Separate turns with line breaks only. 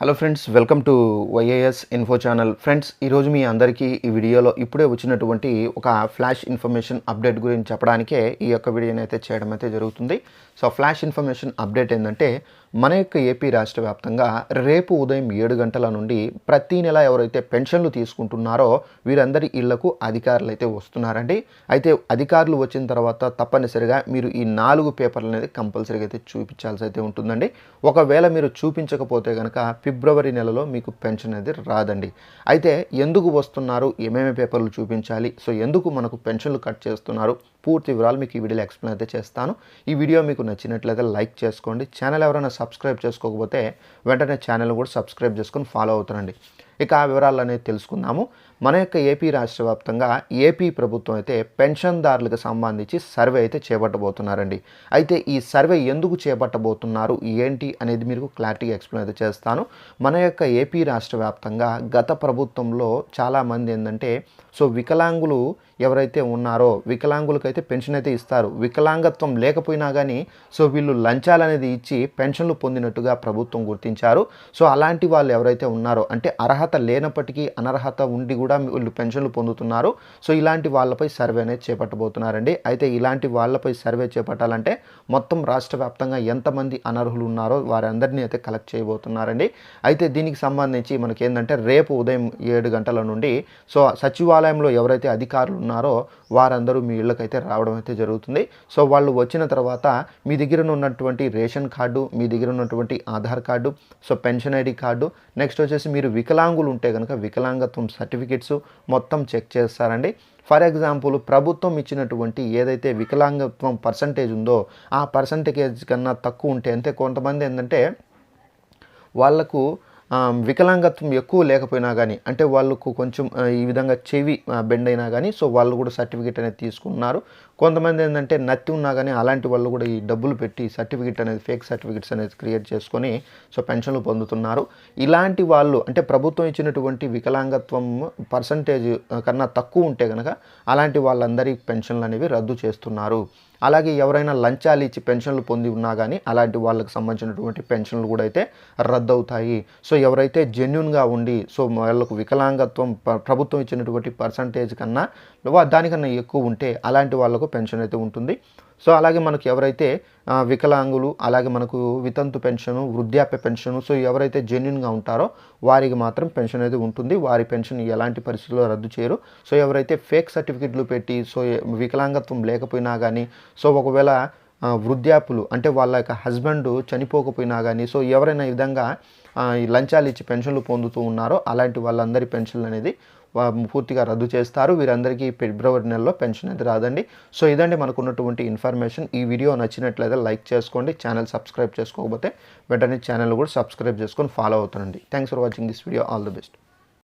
Hello friends welcome to YAS info channel friends ఈరోజు మీ అందరికీ ఈ వీడియోలో ఇప్పుడే వచ్చినటువంటి ఒక ఫ్లాష్ ఇన్ఫర్మేషన్ అప్డేట్ గురించి చెప్పడానికే ఈ యొక్క వీడియోని అయితే చేయడం అయితే జరుగుతుంది. సో ఫ్లాష్ ఇన్ఫర్మేషన్ అప్డేట్ ఏంటంటే మన యొక్క ఏపీ రాష్ట్ర వ్యాప్తంగా రేపు ఉదయం ఏడు గంటల నుండి ప్రతి నెల ఎవరైతే పెన్షన్లు తీసుకుంటున్నారో వీరందరి ఇళ్ళకు అధికారులు అయితే వస్తున్నారండి. అయితే అధికారులు వచ్చిన తర్వాత తప్పనిసరిగా మీరు ఈ నాలుగు పేపర్లు అనేది కంపల్సరీగా అయితే చూపించాల్సి అయితే ఉంటుందండి. ఒకవేళ మీరు చూపించకపోతే కనుక ఫిబ్రవరి నెలలో మీకు పెన్షన్ అనేది రాదండి. అయితే ఎందుకు వస్తున్నారు? ఏమేమి పేపర్లు చూపించాలి? సో ఎందుకు మనకు పెన్షన్లు కట్ చేస్తున్నారు? పూర్తి వివరాలు మీకు ఈ వీడియోలో ఎక్స్ప్లెయిన్ అయితే చేస్తాను. ఈ వీడియో మీకు నచ్చినట్లయితే లైక్ చేసుకోండి. ఛానల్ ఎవరైనా సబ్స్క్రైబ్ చేసుకోకపోతే వెంటనే ఛానల్ కూడా సబ్స్క్రైబ్ చేసుకొని ఫాలో అవుతారండి ఇక ఆ వివరాలు అనేది తెలుసుకుందాము. మన యొక్క ఏపీ రాష్ట్ర వ్యాప్తంగా ఏపీ ప్రభుత్వం అయితే పెన్షన్దారులకు సంబంధించి సర్వే అయితే చేపట్టబోతున్నారండి. అయితే ఈ సర్వే ఎందుకు చేపట్టబోతున్నారు? ఏంటి అనేది మీకు క్లారిటీ ఎక్స్ప్లెయిన్ అయితే చేస్తాను. మన యొక్క ఏపీ రాష్ట్ర వ్యాప్తంగా గత ప్రభుత్వంలో చాలామంది ఏంటంటే సో వికలాంగులు ఎవరైతే ఉన్నారో వికలాంగులకైతే పెన్షన్ అయితే ఇస్తారు. వికలాంగత్వం లేకపోయినా కానీ సో వీళ్ళు లంచాలు అనేది ఇచ్చి పెన్షన్లు పొందినట్టుగా ప్రభుత్వం గుర్తించారు. సో అలాంటి వాళ్ళు ఎవరైతే ఉన్నారో అంటే అర్హత అర్హత లేనప్పటికీ అనర్హత ఉండి కూడా వీళ్ళు పెన్షన్లు పొందుతున్నారు. సో ఇలాంటి వాళ్ళపై సర్వే అనేది చేపట్టబోతున్నారండి. అయితే ఇలాంటి వాళ్ళపై సర్వే చేపట్టాలంటే మొత్తం రాష్ట్ర వ్యాప్తంగా ఎంతమంది అనర్హులు ఉన్నారో వారందరినీ అయితే కలెక్ట్ చేయబోతున్నారండి. అయితే దీనికి సంబంధించి మనకి ఏంటంటే రేపు ఉదయం ఏడు గంటల నుండి సో సచివాలయంలో ఎవరైతే అధికారులు ఉన్నారో వారందరూ మీ ఇళ్ళకైతే రావడం అయితే జరుగుతుంది. సో వాళ్ళు వచ్చిన తర్వాత మీ దగ్గర ఉన్నటువంటి రేషన్ కార్డు మీ దగ్గర ఉన్నటువంటి Aadhaar card so pension ID card next వచ్చేసి మీరు వికలాంగులు ఉంటే కనుక వికలాంగత్వం సర్టిఫికెట్స్ మొత్తం చెక్ చేస్తారండి. ఫర్ ఎగ్జాంపుల్ ప్రభుత్వం ఇచ్చినటువంటి ఏదైతే వికలాంగత్వం పర్సంటేజ్ ఉందో ఆ పర్సంటేజ్ కన్నా తక్కువ ఉంటే అంతే కొంతమంది ఏంటంటే వాళ్ళకు వికలాంగత్వం ఎక్కువ లేకపోయినా కానీ అంటే వాళ్ళకు కొంచెం ఈ విధంగా చెవి బెండ్ అయినా కానీ సో వాళ్ళు కూడా సర్టిఫికేట్ అనేది తీసుకున్నారు. కొంతమంది ఏంటంటే నత్తి ఉన్నా కానీ అలాంటి వాళ్ళు కూడా ఈ డబ్బులు పెట్టి సర్టిఫికేట్ అనేది ఫేక్ సర్టిఫికెట్స్ అనేది క్రియేట్ చేసుకొని సో పెన్షన్లు పొందుతున్నారు. ఇలాంటి వాళ్ళు అంటే ప్రభుత్వం ఇచ్చినటువంటి వికలాంగత్వం పర్సంటేజ్ కన్నా తక్కువ ఉంటే కనుక అలాంటి వాళ్ళందరి పెన్షన్లు అనేవి రద్దు చేస్తున్నారు. అలాగే ఎవరైనా లంచాలు ఇచ్చి పెన్షన్లు పొంది ఉన్నా కానీ అలాంటి వాళ్ళకి సంబంధించినటువంటి పెన్షన్లు కూడా అయితే రద్దు అవుతాయి సో ఎవరైతే జెన్యున్గా ఉండి సో వాళ్ళకు వికలాంగత్వం ప్రభుత్వం ఇచ్చినటువంటి పర్సంటేజ్ కన్నా దానికన్నా ఎక్కువ ఉంటే అలాంటి వాళ్ళకు పెన్షన్ అయితే ఉంటుంది. సో అలాగే మనకు ఎవరైతే వికలాంగులు అలాగే మనకు వితంతు పెన్షను వృద్ధాప్య పెన్షను సో ఎవరైతే జెన్యున్గా ఉంటారో వారికి మాత్రం పెన్షన్ అయితే ఉంటుంది. వారి పెన్షన్ ఎలాంటి పరిస్థితుల్లో రద్దు చేయరు. సో ఎవరైతే ఫేక్ సర్టిఫికెట్లు పెట్టి సో వికలాంగత్వం లేకపోయినా కానీ సో ఒకవేళ వృద్ధాపులు అంటే వాళ్ళ యొక్క హస్బెండ్ చనిపోకపోయినా కానీ సో ఎవరైనా విధంగా ఈ లంచాలు ఇచ్చి పెన్షన్లు పొందుతూ ఉన్నారో అలాంటి వాళ్ళందరి పెన్షన్లు అనేది పూర్తిగా రద్దు చేస్తారు. వీరందరికీ ఫిబ్రవరి నెలలో పెన్షన్ అయితే రాదండి. సో ఇదండి మనకు ఉన్నటువంటి ఇన్ఫర్మేషన్. ఈ వీడియో నచ్చినట్లయితే లైక్ చేసుకోండి. ఛానల్ సబ్స్క్రైబ్ చేసుకోకపోతే వెంటనే ఛానల్ కూడా సబ్స్క్రైబ్ చేసుకొని ఫాలో అవుతానండి thanks for watching this video. All the best.